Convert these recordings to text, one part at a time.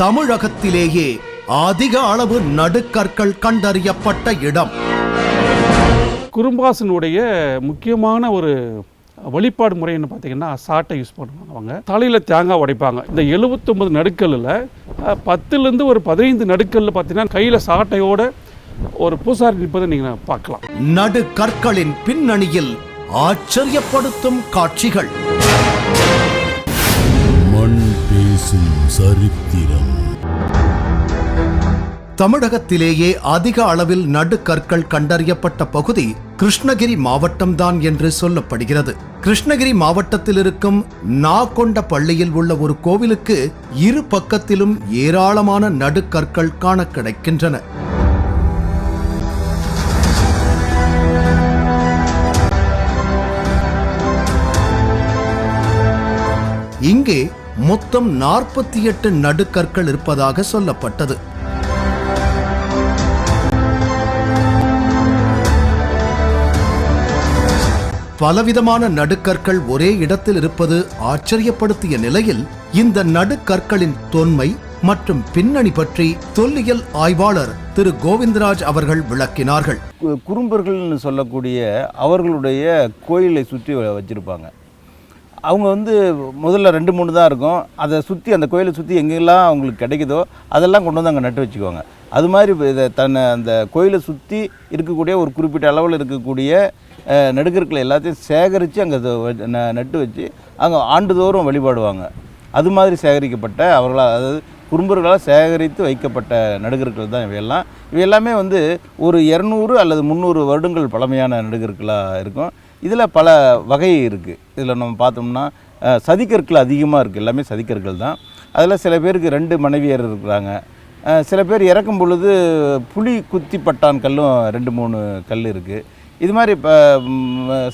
தமிழகத்திலேயே அதிக அளவு நடுக்கற்கள் கண்டறியப்பட்ட இடம். குறும்பாசனுடைய முக்கியமான ஒரு வழிபாடு முறைன்னு பார்த்தீங்கன்னா சாட்டை யூஸ் பண்ணுவாங்க அவங்க. தலையில் தேங்காய் உடைப்பாங்க. இந்த எழுபத்தொம்பது நடுக்கல்லில் பத்துலேருந்து ஒரு பதினைந்து நடுக்கல்ல பார்த்தீங்கன்னா கையில் சாட்டையோட ஒரு பூசாரி நிற்பதை நீங்கள் பார்க்கலாம். நடுக்கற்களின் பின்னணியில் ஆச்சரியப்படுத்தும் காட்சிகள். மண் பேசும் சரித்திரம். தமிழகத்திலேயே அதிக அளவில் நடுக்கற்கள் கண்டறியப்பட்ட பகுதி கிருஷ்ணகிரி மாவட்டம்தான் என்று சொல்லப்படுகிறது. கிருஷ்ணகிரி மாவட்டத்தில் இருக்கும் நாகொண்ட பள்ளியில் உள்ள ஒரு கோவிலுக்கு இரு பக்கத்திலும் ஏராளமான நடுக்கற்கள் காண கிடைக்கின்றன இங்கே மொத்தம் நாற்பத்தி எட்டு நடுக்கற்கள் இருப்பதாக சொல்லப்பட்டது. பலவிதமான நடுக்கற்கள் ஒரே இடத்தில் இருப்பது ஆச்சரியப்படுத்திய நிலையில் இந்த நடுக்கற்களின் தொன்மை மற்றும் பின்னணி பற்றி தொல்லியல் ஆய்வாளர் திரு கோவிந்தராஜ் அவர்கள் விளக்கினார்கள். குறும்பர்கள்னு சொல்லக்கூடிய அவர்களுடைய கோயிலை சுற்றி வச்சிருப்பாங்க. அவங்க வந்து முதல்ல ரெண்டு மூணு தான் இருக்கும். அதை சுற்றி அந்த கோயிலை சுற்றி எங்கெல்லாம் அவங்களுக்கு கிடைக்குதோ அதெல்லாம் கொண்டு வந்து அங்கே நட்டு வச்சுக்குவாங்க. அது மாதிரி இதை தன்னை அந்த கோயிலை சுற்றி இருக்கக்கூடிய ஒரு குறிப்பிட்ட அளவில் இருக்கக்கூடிய அஹ், நடுக்கற்களை எல்லாத்தையும் சேகரித்து அங்கே நட்டு வச்சு அங்கே ஆண்டுதோறும் வழிபாடுவாங்க. அது மாதிரி சேகரிக்கப்பட்ட அவர்களால் அதாவது குறும்பர்களால் சேகரித்து வைக்கப்பட்ட நடுகர்கள் தான் இவையெல்லாம். இவை எல்லாமே வந்து ஒரு இரநூறு அல்லது முந்நூறு வருடங்கள் பழமையான நடுகர்களாக இருக்கும். இதில் பல வகை இருக்குது இதில் நம்ம பார்த்தோம்னா சதிக்கற்கள் அதிகமாக இருக்குது எல்லாமே சதிக்கற்கள் தான். அதில் சில பேருக்கு ரெண்டு மனைவியர் இருக்கிறாங்க. சில பேர் இறக்கும் பொழுது புலி குத்தி பட்டான் கல்லும் ரெண்டு மூணு கல் இருக்குது இது மாதிரி இப்போ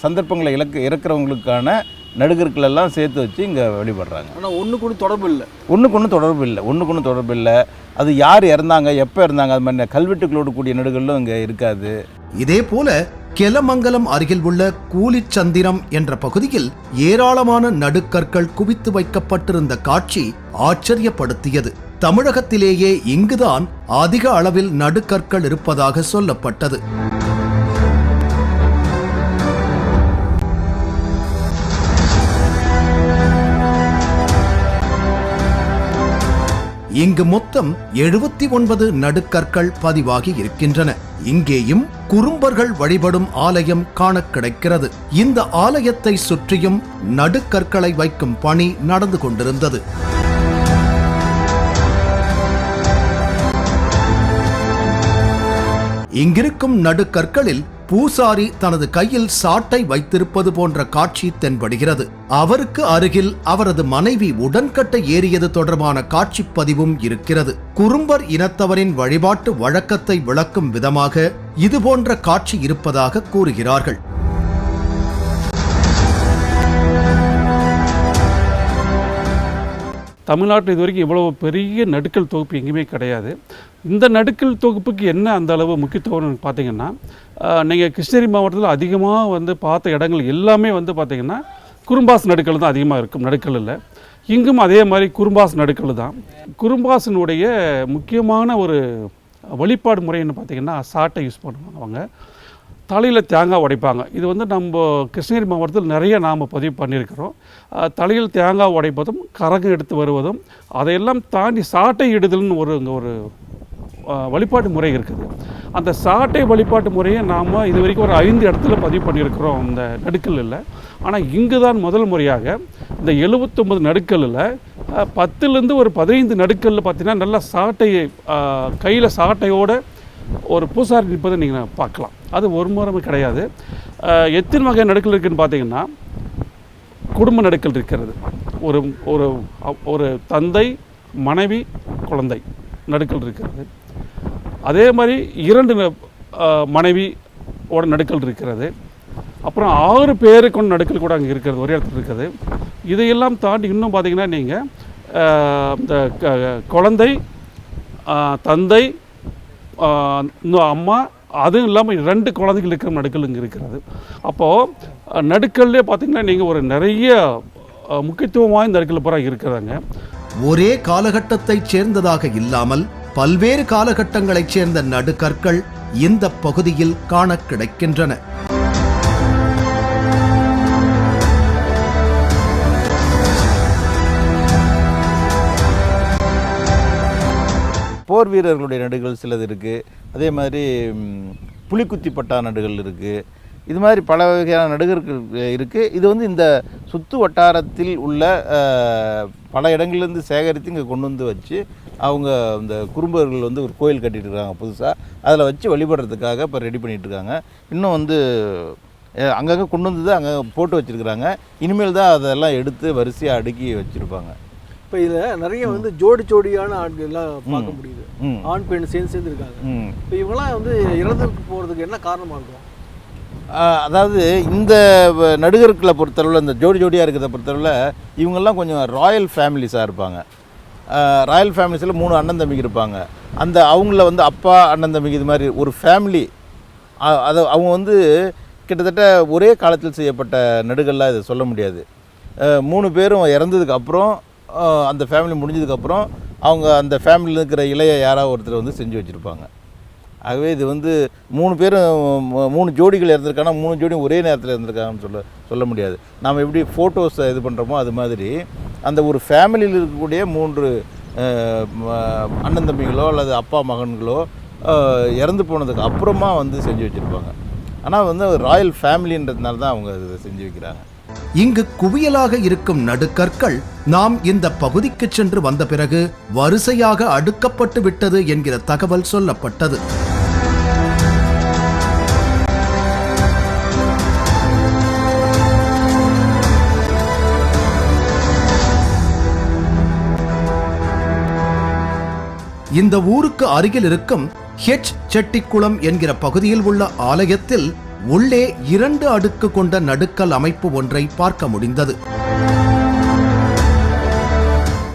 சந்தர்ப்பங்களை இலக்கு இறக்குறவங்களுக்கான நடுகர்கள் எல்லாம் சேர்த்து வச்சு இங்கே வழிபடுறாங்க. ஆனால் ஒன்றுக்கு ஒன்று தொடர்பு இல்லை. ஒன்றுக்கு ஒன்று தொடர்பு இல்லை. ஒன்றுக்கு ஒன்று தொடர்பு இல்லை. அது யார் இறந்தாங்க எப்போ இறந்தாங்க அது மாதிரி கல்வெட்டுகளோடு கூடிய நடுகளும் இங்கே இருக்காது. இதே போல கெலமங்கலம் அருகில் உள்ள கூலிச்சந்திரம் என்ற பகுதியில் ஏராளமான நடுக்கற்கள் குவித்து வைக்கப்பட்டிருந்த காட்சி ஆச்சரியப்படுத்தியது. தமிழகத்திலேயே இங்குதான் அதிக அளவில் நடுக்கற்கள் இருப்பதாக சொல்லப்பட்டது. இங்கு மொத்தம் எழுபத்தி ஒன்பது நடுக்கற்கள் பதிவாகி இருக்கின்றன. இங்கேயும் குறும்பர்கள் வழிபடும் ஆலயம் காண கிடைக்கிறது. இந்த ஆலயத்தை சுற்றியும் நடுக்கற்களை வைக்கும் பணி நடந்து கொண்டிருந்தது. இங்கிருக்கும் நடுக்கற்களில் பூசாரி தனது கையில் சாட்டை வைத்திருப்பது போன்ற காட்சி தென்படுகிறது. அவருக்கு அருகில் அவரது மனைவி உடன்கட்டை ஏறியது தொடர்பான காட்சி பதிவும் இருக்கிறது. குறும்பர் இனத்தவரின் வழிபாட்டு வழக்கத்தை விளக்கும் விதமாக இதுபோன்ற காட்சி இருப்பதாக கூறுகிறார்கள். தமிழ்நாட்டில் இது வரைக்கும் இவ்வளவு பெரிய நடுக்கல் தொகுப்பு எங்கேயுமே கிடையாது. இந்த நடுக்கல் தொகுப்புக்கு என்ன அந்த அளவு முக்கியத்துவம்னு பார்த்தீங்கன்னா நீங்கள் கிருஷ்ணகிரி மாவட்டத்தில் அதிகமாக வந்து பார்த்த இடங்கள் எல்லாமே வந்து பார்த்திங்கன்னா குறும்பாஸ் நடுக்கல் தான் அதிகமாக இருக்கும். நடுக்கல்லில் இங்கும் அதே மாதிரி குறும்பாஸ் நடுக்கல் தான். குறும்பாசனுடைய முக்கியமான ஒரு வழிபாடு முறைன்னு பார்த்தீங்கன்னா சாட்டை யூஸ் பண்ணுவாங்க அவங்க. தலையில் தேங்காய் உடைப்பாங்க. இது வந்து நம்ம கிருஷ்ணகிரி மாவட்டத்தில் நிறைய நாம் பதிவு பண்ணியிருக்கிறோம். தலையில் தேங்காய் உடைப்பதும் கரகம் எடுத்து வருவதும் அதையெல்லாம் தாண்டி சாட்டை இடுதல்னு ஒரு இங்கே ஒரு வழிபாட்டு முறை இருக்குது. அந்த சாட்டை வழிபாட்டு முறையை நாம் இது வரைக்கும் ஒரு ஐந்து இடத்துல பதிவு பண்ணியிருக்கிறோம். இந்த நடுக்கல்லில் ஆனால் இங்கு தான் முதல் முறையாக இந்த எழுபத்தொம்பது நடுக்கல்லில் பத்துலேருந்து ஒரு பதினைந்து நடுக்கல்ல பார்த்திங்கன்னா நல்லா சாட்டையை கையில் சாட்டையோடு ஒரு பூசாரி நிற்பதை நீங்கள் பார்க்கலாம். அது ஒரு முறை கிடையாது. எத்தனை வகை நடுக்கல் இருக்குதுன்னு பார்த்தீங்கன்னா குடும்ப நடுக்கல் இருக்கிறது. ஒரு ஒரு ஒரு தந்தை மனைவி குழந்தை நடுக்கல் இருக்கிறது. அதே மாதிரி இரண்டு மனைவி ஓட நடுக்கல் இருக்கிறது. அப்புறம் ஆறு பேரு கொண்டு நடுக்கல் கூட அங்கே இருக்கிறது ஒரே இடத்துல இருக்குது. இதையெல்லாம் தாண்டி இன்னும் பார்த்தீங்கன்னா நீங்கள் இந்த க- குழந்தை தந்தை அம்மா அதுவும் இல்லாமல் ரெண்டு குழந்தைகள் இருக்கிற நடுக்கல் இங்கே இருக்கிறது. அப்போது நடுக்கல்லே பார்த்தீங்கன்னா நீங்கள் ஒரு நிறைய முக்கியத்துவம் வாய்ந்த நடுக்கல் பூரா இருக்கிறாங்க. ஒரே காலகட்டத்தைச் சேர்ந்ததாக இல்லாமல் பல்வேறு காலகட்டங்களைச் சேர்ந்த நடுக்கற்கள் இந்த பகுதியில் காண கிடைக்கின்றன. போர் வீரர்களுடைய நடுகள் சிலது இருக்குது அதே மாதிரி புலிக்குத்தி பட்டா நடுகள் இருக்குது இது மாதிரி பல வகையான நடுகர்கள் இருக்குது இது வந்து இந்த சுத்து வட்டாரத்தில் உள்ள பல இடங்கள்லேருந்து சேகரித்து இங்கே கொண்டு வந்து வச்சு அவங்க இந்த குறும்பர்கள் வந்து ஒரு கோயில் கட்டிட்டு இருக்காங்க புதுசாக அதில் வச்சு வழிபடுறதுக்காக இப்போ ரெடி பண்ணிகிட்ருக்காங்க இருக்காங்க இன்னும் வந்து அங்கங்கே கொண்டு வந்து தான் அங்கே போட்டு வச்சுருக்குறாங்க. இனிமேல் தான் அதெல்லாம் எடுத்து வரிசையாக அடுக்கி வச்சுருப்பாங்க. இப்போ இதில் நிறைய வந்து ஜோடி ஜோடியான ஆட்கள்லாம் பார்க்க முடியுது. ஆண் பெண் சேர்ந்து சேர்ந்து இருக்காங்க இப்போ இவங்களாம் வந்து இறந்துக்கு போகிறதுக்கு என்ன காரணமாக இருக்கும்? அதாவது இந்த நடுகர்களை பொறுத்தளவில் இந்த ஜோடி ஜோடியாக இருக்கிறத பொறுத்தளவில் இவங்கெல்லாம் கொஞ்சம் ராயல் ஃபேமிலிஸாக இருப்பாங்க. ராயல் ஃபேமிலிஸில் மூணு அண்ணன் தம்பிங்க இருப்பாங்க. அந்த அவங்கள வந்து அப்பா அண்ணன் தம்பிங்க இது மாதிரி ஒரு ஃபேமிலி அதை அவங்க வந்து கிட்டத்தட்ட ஒரே காலத்தில் செய்யப்பட்ட நடுகள்லாம் இதை சொல்ல முடியாது. மூணு பேரும் இறந்ததுக்கு அப்புறம் அந்த ஃபேமிலி முடிஞ்சதுக்கப்புறம் அவங்க அந்த ஃபேமிலியில் இருக்கிற இளைய யாராவது ஒருத்தர் வந்து செஞ்சு வச்சுருப்பாங்க. ஆகவே இது வந்து மூணு பேரும் மூணு ஜோடிகள் இருந்திருக்காங்கன்னா மூணு ஜோடியும் ஒரே நேரத்தில் இருந்திருக்காங்கன்னு சொல்ல சொல்ல முடியாது. நாம் எப்படி ஃபோட்டோஸை இது பண்ணுறோமோ அது மாதிரி அந்த ஒரு ஃபேமிலியில் இருக்கக்கூடிய மூன்று அண்ணன் தம்பிகளோ அல்லது அப்பா மகன்களோ இறந்து போனதுக்கு அப்புறமா வந்து செஞ்சு வச்சுருப்பாங்க. ஆனால் வந்து ராயல் ஃபேமிலின்றதுனால தான் அவங்க இதை செஞ்சு வைக்கிறாங்க. இங்கு குவியலாக இருக்கும் நடுக்கற்கள் நாம் இந்த பகுதிக்கு சென்று வந்த பிறகு வரிசையாக அடுக்கப்பட்டு விட்டது என்கிற தகவல் சொல்லப்பட்டது. இந்த ஊருக்கு அருகில் இருக்கும் ஹெச் செட்டிக்குளம் என்கிற பகுதியில் உள்ள ஆலயத்தில் உள்ளே இரண்டு அடுக்கு கொண்ட நடுக்கல் அமைப்பு ஒன்றை பார்க்க முடிந்தது.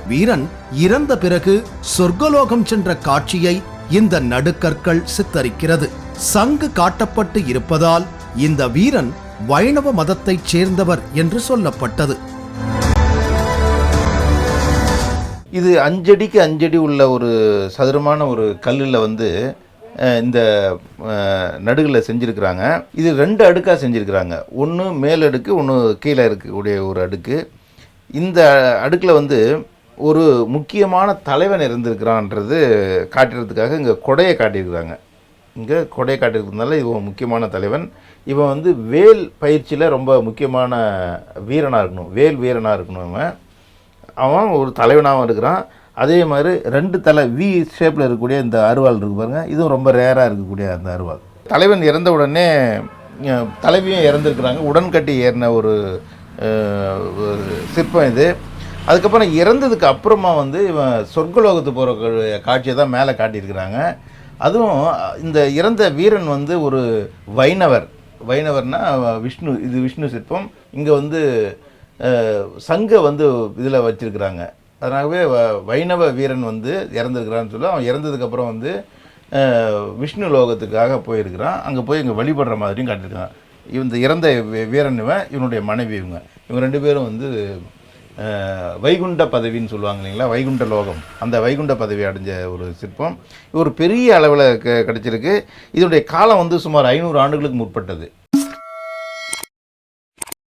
வீரன் இறந்த பிறகு சொர்க்கலோகம் சென்ற காட்சியை இந்த நடுக்கற்கள் சித்தரிக்கிறது. சங்கு காட்டப்பட்டு இருப்பதால் இந்த வீரன் வைணவ மதத்தைச் சேர்ந்தவர் என்று சொல்லப்பட்டது. இது அஞ்சடிக்கு அஞ்சடி உள்ள ஒரு சதுரமான ஒரு கல்லில் வந்து இந்த நடுகளில் செஞ்சுருக்கிறாங்க. இது ரெண்டு அடுக்காக செஞ்சுருக்கிறாங்க. ஒன்று மேல் அடுக்கு ஒன்று கீழே இருக்கக்கூடிய ஒரு அடுக்கு. இந்த அடுக்கில் வந்து ஒரு முக்கியமான தலைவன் இருந்திருக்கிறான்றது காட்டுறதுக்காக இங்கே கொடையை காட்டியிருக்கிறாங்க. இங்கே கொடையை காட்டியிருக்கிறதுனால இவன் முக்கியமான தலைவன். இவன் வந்து வேல் பயிற்சியில் ரொம்ப முக்கியமான வீரனாக இருக்கணும். வேல் வீரனாக இருக்கணும் இவன். அவன் ஒரு தலைவனாகவும் இருக்கிறான். அதே மாதிரி ரெண்டு தலை வி ஷேப்பில் இருக்கக்கூடிய இந்த அருவாள் இருக்கு பாருங்கள் இதுவும் ரொம்ப ரேராக இருக்கக்கூடிய அந்த அருவாள். தலைவன் இறந்த உடனே தலைவியும் இறந்துருக்குறாங்க. உடன்கட்டி ஏறின ஒரு சிற்பம் இது. அதுக்கப்புறம் இறந்ததுக்கு அப்புறமா வந்து இவன் சொர்க்கலோகத்து போகிற காட்சியை தான் மேலே காட்டியிருக்கிறாங்க. அதுவும் இந்த இறந்த வீரன் வந்து ஒரு வைணவர். வைணவர்னா விஷ்ணு இது விஷ்ணு சிற்பம். இங்கே வந்து சங்க வந்து இதில் வச்சிருக்கிறாங்க. அதனாகவே வ- வைணவ வீரன் வந்து இறந்துருக்கிறான்னு சொல்லி அவன் இறந்ததுக்கப்புறம் வந்து விஷ்ணு லோகத்துக்காக போயிருக்கிறான். அங்கே போய் இங்கே வழிபடுற மாதிரியும் காட்டியிருக்கான். இந்த இறந்த வீரன் இவன் இவனுடைய மனைவி இவங்க. இவங்க ரெண்டு பேரும் வந்து வைகுண்ட பதவின்னு சொல்லுவாங்க இல்லைங்களா? வைகுண்ட லோகம். அந்த வைகுண்ட பதவி அடைஞ்ச ஒரு சிற்பம். இது ஒரு பெரிய அளவில் க கிடச்சிருக்கு. இதனுடைய காலம் வந்து சுமார் ஐநூறு ஆண்டுகளுக்கு முற்பட்டது.